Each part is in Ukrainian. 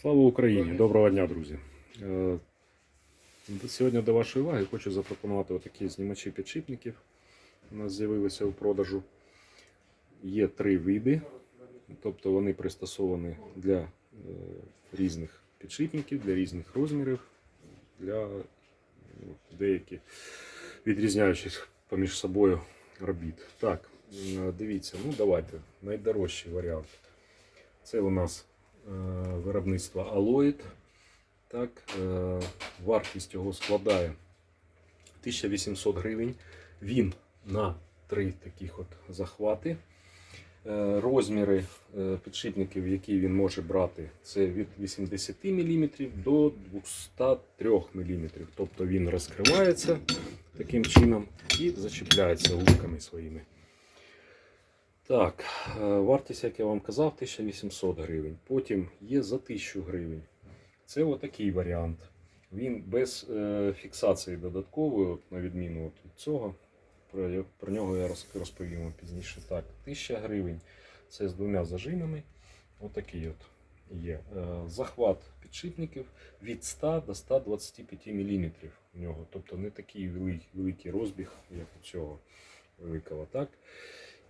Слава Україні! Доброго дня, друзі! Е, Сьогодні до вашої уваги хочу запропонувати отакі знімачі підшипників. У нас з'явилися у продажу. Є три види, тобто вони пристосовані для е, різних підшипників, для різних розмірів, для ну, деяких відрізняючих поміж собою робіт. Так, е, дивіться, ну давайте. Найдорожчий варіант. Це у нас е, виробництво Alloyd. Так, е, вартість його складає 1800 гривень. Він на три таких от захвати. Е, розміри підшипників, які він може брати, це від 80 мм до 203 мм. Тобто він розкривається таким чином і зачіпляється губками своїми. Так, е, вартість, як я вам казав, 1800 гривень. Потім є за 1000 гривень. Це отакий варіант. Він без е, фіксації додаткової, от, на відміну от від цього. Про, про нього я розповім пізніше. Так, 1000 гривень. Це з двома зажимами. Отакий от є. Е, захват підшипників від 100 до 125 мм у нього. Тобто не такий великий, великий розбіг, як у цього великого. Так?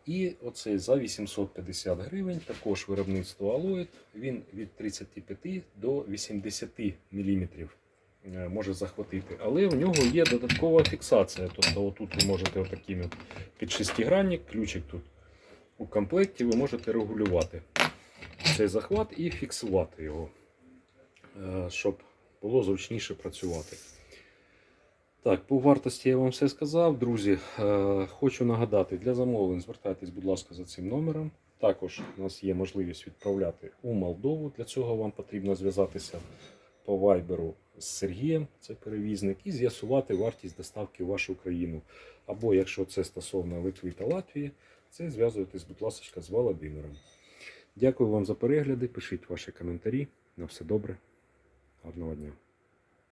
І оцей за 850 гривень, також виробництво Alloyd, він від 35 до 80 мм може захватити. Але в нього є додаткова фіксація. Тобто отут ви можете отаким от під шестигранник, ключик тут у комплекті, ви можете регулювати цей захват і фіксувати його, е, щоб було зручніше працювати. Так, по вартості я вам все сказав. Друзі, е, хочу нагадати, для замовлень звертайтесь, будь ласка, за цим номером. Також у нас є можливість відправляти у Молдову. Для цього вам потрібно зв'язатися по вайберу з Сергієм, це перевізник, і з'ясувати вартість доставки в вашу країну. Або якщо це стосовно Литви та Латвії, це зв'язуйтесь, будь ласка, з Володимиром. Дякую вам за перегляди. Пишіть ваші коментарі. На все добре. Гарного дня.